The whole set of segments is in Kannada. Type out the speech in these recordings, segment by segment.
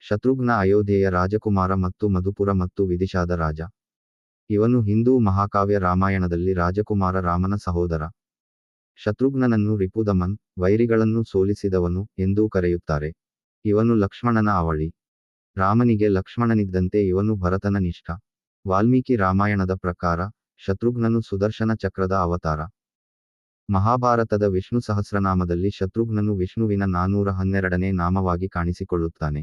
ಶತ್ರುಘ್ನ ಅಯೋಧ್ಯೆಯ ರಾಜಕುಮಾರ ಮತ್ತು ಮಧುಪುರ ಮತ್ತು ವಿದಿಶಾದ ರಾಜ. ಇವನು ಹಿಂದೂ ಮಹಾಕಾವ್ಯ ರಾಮಾಯಣದಲ್ಲಿ ರಾಜಕುಮಾರ ರಾಮನ ಸಹೋದರ. ಶತ್ರುಘ್ನನನ್ನು ರಿಪುದಮನ್, ವೈರಿಗಳನ್ನು ಸೋಲಿಸಿದವನು ಎಂದೂ ಕರೆಯುತ್ತಾರೆ. ಇವನು ಲಕ್ಷ್ಮಣನ ಅವಳಿ. ರಾಮನಿಗೆ ಲಕ್ಷ್ಮಣನಿದ್ದಂತೆ ಇವನು ಭರತನ ನಿಷ್ಠ. ವಾಲ್ಮೀಕಿ ರಾಮಾಯಣದ ಪ್ರಕಾರ, ಶತ್ರುಘ್ನನು ಸುದರ್ಶನ ಚಕ್ರದ ಅವತಾರ. ಮಹಾಭಾರತದ ವಿಷ್ಣು ಸಹಸ್ರನಾಮದಲ್ಲಿ ಶತ್ರುಘ್ನನು ವಿಷ್ಣುವಿನ ನಾನೂರ ಹನ್ನೆರಡನೇ ನಾಮವಾಗಿ ಕಾಣಿಸಿಕೊಳ್ಳುತ್ತಾನೆ.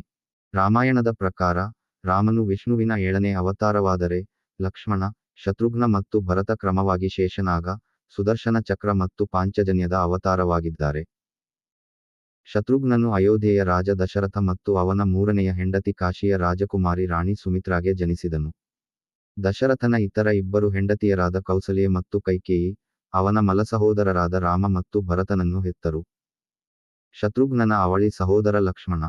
ರಾಮಾಯಣದ ಪ್ರಕಾರ, ರಾಮನು ವಿಷ್ಣುವಿನ ಏಳನೇ ಅವತಾರವಾದರೆ, ಲಕ್ಷ್ಮಣ, ಶತ್ರುಘ್ನ ಮತ್ತು ಭರತ ಕ್ರಮವಾಗಿ ಶೇಷನಾಗ, ಸುದರ್ಶನ ಚಕ್ರ ಮತ್ತು ಪಾಂಚಜನ್ಯದ ಅವತಾರವಾಗಿದ್ದಾರೆ. ಶತ್ರುಘ್ನನು ಅಯೋಧ್ಯೆಯ ರಾಜ ದಶರಥ ಮತ್ತು ಅವನ ಮೂರನೆಯ ಹೆಂಡತಿ ಕಾಶಿಯ ರಾಜಕುಮಾರಿ ರಾಣಿ ಸುಮಿತ್ರಾಗೆ ಜನಿಸಿದನು. ದಶರಥನ ಇತರ ಇಬ್ಬರು ಹೆಂಡತಿಯರಾದ ಕೌಸಲ್ಯ ಮತ್ತು ಕೈಕೇಯಿ, ಅವನ ಮಲಸಹೋದರರಾದ ರಾಮ ಮತ್ತು ಭರತನನ್ನು ಹೆತ್ತರು. ಶತ್ರುಘ್ನನ ಅವಳಿ ಸಹೋದರ ಲಕ್ಷ್ಮಣ.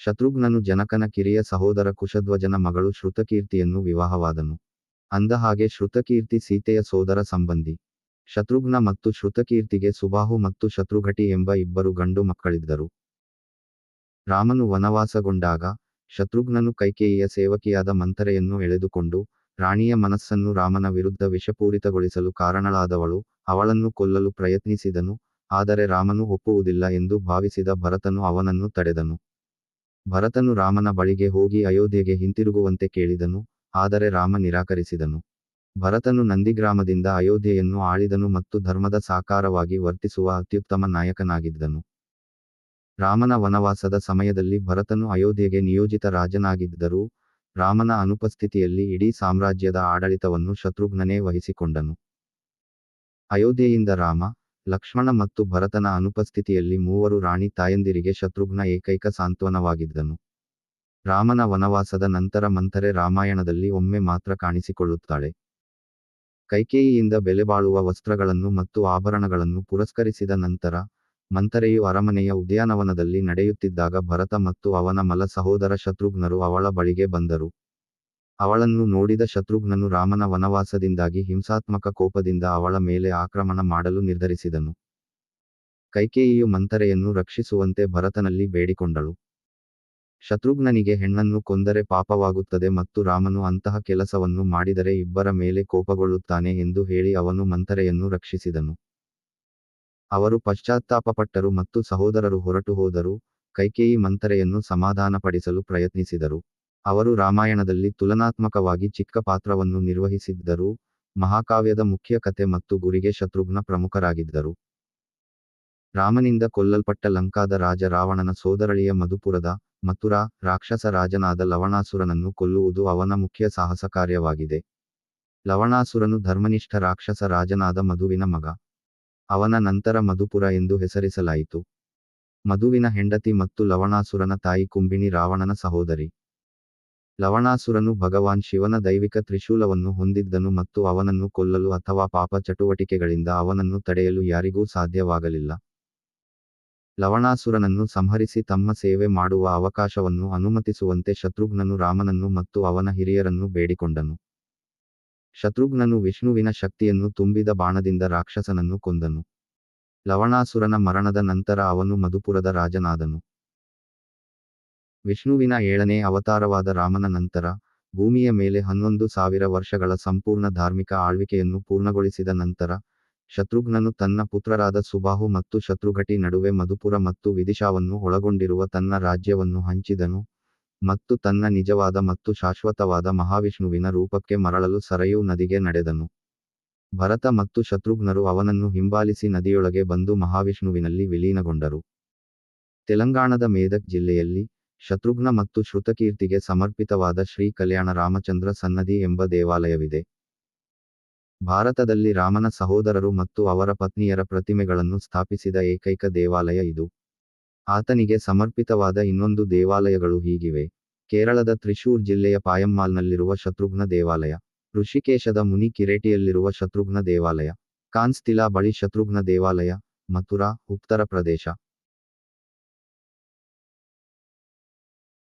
ಶತ್ರುಘ್ನನು ಜನಕನ ಕಿರಿಯ ಸಹೋದರ ಕುಶಧ್ವಜನ ಮಗಳು ಶ್ರುತಕೀರ್ತಿಯನ್ನು ವಿವಾಹವಾದನು. ಅಂದಹಾಗೆ ಶ್ರುತಕೀರ್ತಿ ಸೀತೆಯ ಸೋದರ ಸಂಬಂಧಿ. ಶತ್ರುಘ್ನ ಮತ್ತು ಶ್ರುತಕೀರ್ತಿಗೆ ಸುಬಾಹು ಮತ್ತು ಶತ್ರುಘಟಿ ಎಂಬ ಇಬ್ಬರು ಗಂಡು ಮಕ್ಕಳಿದ್ದರು. ರಾಮನು ವನವಾಸಗೊಂಡಾಗ ಶತ್ರುಘ್ನನು ಕೈಕೇಯಿಯ ಸೇವಕಿಯಾದ ಮಂಥರೆಯನ್ನು ಎಳೆದುಕೊಂಡು ರಾಣಿಯ ಮನಸ್ಸನ್ನು ರಾಮನ ವಿರುದ್ಧ ವಿಷಪೂರಿತಗೊಳಿಸಲು ಕಾರಣಳಾದವಳು ಅವಳನ್ನು ಕೊಲ್ಲಲು ಪ್ರಯತ್ನಿಸಿದನು, ಆದರೆ ರಾಮನು ಒಪ್ಪುವುದಿಲ್ಲ ಎಂದು ಭಾವಿಸಿದ ಭರತನು ಅವನನ್ನು ತಡೆದನು. ಭರತನು ರಾಮನ ಬಳಿಗೆ ಹೋಗಿ ಅಯೋಧ್ಯೆಗೆ ಹಿಂತಿರುಗುವಂತೆ ಕೇಳಿದನು, ಆದರೆ ರಾಮ ನಿರಾಕರಿಸಿದನು. ಭರತನು ನಂದಿಗ್ರಾಮದಿಂದ ಅಯೋಧ್ಯೆಯನ್ನು ಆಳಿದನು ಮತ್ತು ಧರ್ಮದ ಸಾಕಾರವಾಗಿ ವರ್ತಿಸುವ ಅತ್ಯುತ್ತಮ ನಾಯಕನಾಗಿದ್ದನು. ರಾಮನ ವನವಾಸದ ಸಮಯದಲ್ಲಿ ಭರತನು ಅಯೋಧ್ಯೆಗೆ ನಿಯೋಜಿತ ರಾಜನಾಗಿದ್ದರೂ, ರಾಮನ ಅನುಪಸ್ಥಿತಿಯಲ್ಲಿ ಇಡೀ ಸಾಮ್ರಾಜ್ಯದ ಆಡಳಿತವನ್ನು ಶತ್ರುಘ್ನನೇ ವಹಿಸಿಕೊಂಡನು. ಅಯೋಧ್ಯೆಯಿಂದ ರಾಮ ಲಕ್ಷ್ಮಣ ಮತ್ತು ಭರತನ ಅನುಪಸ್ಥಿತಿಯಲ್ಲಿ ಮೂವರು ರಾಣಿ ತಾಯಂದಿರಿಗೆ ಶತ್ರುಘ್ನ ಏಕೈಕ ಸಾಂತ್ವನವಾಗಿದ್ದನು. ರಾಮನ ವನವಾಸದ ನಂತರ ಮಂಥರೆ ರಾಮಾಯಣದಲ್ಲಿ ಒಮ್ಮೆ ಮಾತ್ರ ಕಾಣಿಸಿಕೊಳ್ಳುತ್ತಾಳೆ. ಕೈಕೇಯಿಯಿಂದ ಬೆಲೆಬಾಳುವ ವಸ್ತ್ರಗಳನ್ನು ಮತ್ತು ಆಭರಣಗಳನ್ನು ಪುರಸ್ಕರಿಸಿದ ನಂತರ, ಮಂಥರೆಯು ಅರಮನೆಯ ಉದ್ಯಾನವನದಲ್ಲಿ ನಡೆಯುತ್ತಿದ್ದಾಗ ಭರತ ಮತ್ತು ಅವನ ಮಲ ಸಹೋದರ ಶತ್ರುಘ್ನರು ಅವಳ ಬಳಿಗೆ ಬಂದರು. ಅವಳನ್ನು ನೋಡಿದ ಶತ್ರುಘ್ನನು ರಾಮನ ವನವಾಸದಿಂದಾಗಿ ಹಿಂಸಾತ್ಮಕ ಕೋಪದಿಂದ ಅವಳ ಮೇಲೆ ಆಕ್ರಮಣ ಮಾಡಲು ನಿರ್ಧರಿಸಿದನು. ಕೈಕೇಯಿಯು ಮಂಥರೆಯನ್ನು ರಕ್ಷಿಸುವಂತೆ ಭರತನಲ್ಲಿ ಬೇಡಿಕೊಂಡಳು. ಶತ್ರುಘ್ನನಿಗೆ ಹೆಣ್ಣನ್ನು ಕೊಂದರೆ ಪಾಪವಾಗುತ್ತದೆ ಮತ್ತು ರಾಮನು ಅಂತಹ ಕೆಲಸವನ್ನು ಮಾಡಿದರೆ ಇಬ್ಬರ ಮೇಲೆ ಕೋಪಗೊಳ್ಳುತ್ತಾನೆ ಎಂದು ಹೇಳಿ ಅವನು ಮಂಥರೆಯನ್ನು ರಕ್ಷಿಸಿದನು. ಅವರು ಪಶ್ಚಾತ್ತಾಪಪಟ್ಟರು ಮತ್ತು ಸಹೋದರರು ಹೊರಟು ಹೋದರು ಕೈಕೇಯಿ ಮಂಥರೆಯನ್ನು ಸಮಾಧಾನಪಡಿಸಲು ಪ್ರಯತ್ನಿಸಿದರು. ಅವರು ರಾಮಾಯಣದಲ್ಲಿ ತುಲನಾತ್ಮಕವಾಗಿ ಚಿಕ್ಕ ಪಾತ್ರವನ್ನು ನಿರ್ವಹಿಸಿದ್ದರು, ಮಹಾಕಾವ್ಯದ ಮುಖ್ಯ ಕತೆ ಮತ್ತು ಗುರಿಗೆ ಶತ್ರುಘ್ನ ಪ್ರಮುಖರಾಗಿದ್ದರು. ರಾಮನಿಂದ ಕೊಲ್ಲಲ್ಪಟ್ಟ ಲಂಕಾದ ರಾಜ ರಾವಣನ ಸೋದರಳಿಯ ಮಧುಪುರದ ಮಥುರಾ ರಾಕ್ಷಸ ರಾಜನಾದ ಲವಣಾಸುರನನ್ನು ಕೊಲ್ಲುವುದು ಅವನ ಮುಖ್ಯ ಸಾಹಸ ಕಾರ್ಯವಾಗಿದೆ. ಲವಣಾಸುರನು ಧರ್ಮನಿಷ್ಠ ರಾಕ್ಷಸ ರಾಜನಾದ ಮಧುವಿನ ಮಗ. ಅವನ ನಂತರ ಮಧುಪುರ ಎಂದು ಹೆಸರಿಸಲಾಯಿತು. ಮಧುವಿನ ಹೆಂಡತಿ ಮತ್ತು ಲವಣಾಸುರನ ತಾಯಿ ಕುಂಬಿಣಿ ರಾವಣನ ಸಹೋದರಿ. ಲವಣಾಸುರನು ಭಗವಾನ್ ಶಿವನ ದೈವಿಕ ತ್ರಿಶೂಲವನ್ನು ಹೊಂದಿದ್ದನು ಮತ್ತು ಅವನನ್ನು ಕೊಲ್ಲಲು ಅಥವಾ ಪಾಪ ಚಟುವಟಿಕೆಗಳಿಂದ ಅವನನ್ನು ತಡೆಯಲು ಯಾರಿಗೂ ಸಾಧ್ಯವಾಗಲಿಲ್ಲ. ಲವಣಾಸುರನನ್ನು ಸಂಹರಿಸಿ ತಮ್ಮ ಸೇವೆ ಮಾಡುವ ಅವಕಾಶವನ್ನು ಅನುಮತಿಸುವಂತೆ ಶತ್ರುಘ್ನನು ರಾಮನನ್ನು ಮತ್ತು ಅವನ ಹಿರಿಯರನ್ನು ಬೇಡಿಕೊಂಡನು. ಶತ್ರುಘ್ನನು ವಿಷ್ಣುವಿನ ಶಕ್ತಿಯನ್ನು ತುಂಬಿದ ಬಾಣದಿಂದ ರಾಕ್ಷಸನನ್ನು ಕೊಂದನು. ಲವಣಾಸುರನ ಮರಣದ ನಂತರ ಅವನು ಮಧುಪುರದ ರಾಜನಾದನು. ವಿಷ್ಣುವಿನ ಏಳನೇ ಅವತಾರವಾದ ರಾಮನ ನಂತರ, ಭೂಮಿಯ ಮೇಲೆ ಹನ್ನೊಂದು ಸಾವಿರ ವರ್ಷಗಳ ಸಂಪೂರ್ಣ ಧಾರ್ಮಿಕ ಆಳ್ವಿಕೆಯನ್ನು ಪೂರ್ಣಗೊಳಿಸಿದ ನಂತರ, ಶತ್ರುಘ್ನನು ತನ್ನ ಪುತ್ರರಾದ ಸುಬಾಹು ಮತ್ತು ಶತ್ರುಘಟಿ ನಡುವೆ ಮಧುಪುರ ಮತ್ತು ವಿದಿಶಾವನ್ನು ಒಳಗೊಂಡಿರುವ ತನ್ನ ರಾಜ್ಯವನ್ನು ಹಂಚಿದನು ಮತ್ತು ತನ್ನ ನಿಜವಾದ ಮತ್ತು ಶಾಶ್ವತವಾದ ಮಹಾವಿಷ್ಣುವಿನ ರೂಪಕ್ಕೆ ಮರಳಲು ಸರಯೂ ನದಿಗೆ ನಡೆದನು. ಭರತ ಮತ್ತು ಶತ್ರುಘ್ನರು ಅವನನ್ನು ಹಿಂಬಾಲಿಸಿ ನದಿಯೊಳಗೆ ಬಂದು ಮಹಾವಿಷ್ಣುವಿನಲ್ಲಿ ವಿಲೀನಗೊಂಡರು. ತೆಲಂಗಾಣದ ಮೇದಕ್ ಜಿಲ್ಲೆಯಲ್ಲಿ ಶತ್ರುಘ್ನ ಮತ್ತು ಶ್ರುತಕೀರ್ತಿಗೆ ಸಮರ್ಪಿತವಾದ ಶ್ರೀ ಕಲ್ಯಾಣ ರಾಮಚಂದ್ರ ಸನ್ನದಿ ಎಂಬ ದೇವಾಲಯವಿದೆ. ಭಾರತದಲ್ಲಿ ರಾಮನ ಸಹೋದರರು ಮತ್ತು ಅವರ ಪತ್ನಿಯರ ಪ್ರತಿಮೆಗಳನ್ನು ಸ್ಥಾಪಿಸಿದ ಏಕೈಕ ದೇವಾಲಯ ಇದು. ಆತನಿಗೆ ಸಮರ್ಪಿತವಾದ ಇನ್ನೊಂದು ದೇವಾಲಯಗಳು ಹೀಗಿವೆ. ಕೇರಳದ ತ್ರಿಶೂರ್ ಜಿಲ್ಲೆಯ ಪಾಯಮ್ಮಾಲ್ನಲ್ಲಿರುವ ಶತ್ರುಘ್ನ ದೇವಾಲಯ, ಋಷಿಕೇಶದ ಮುನಿ ಕಿರೇಟಿಯಲ್ಲಿರುವ ಶತ್ರುಘ್ನ ದೇವಾಲಯ, ಕಾನ್ಸ್ತಿಲಾ ಬಳಿ ಶತ್ರುಘ್ನ ದೇವಾಲಯ, ಮಥುರಾ, ಉತ್ತರ ಪ್ರದೇಶ.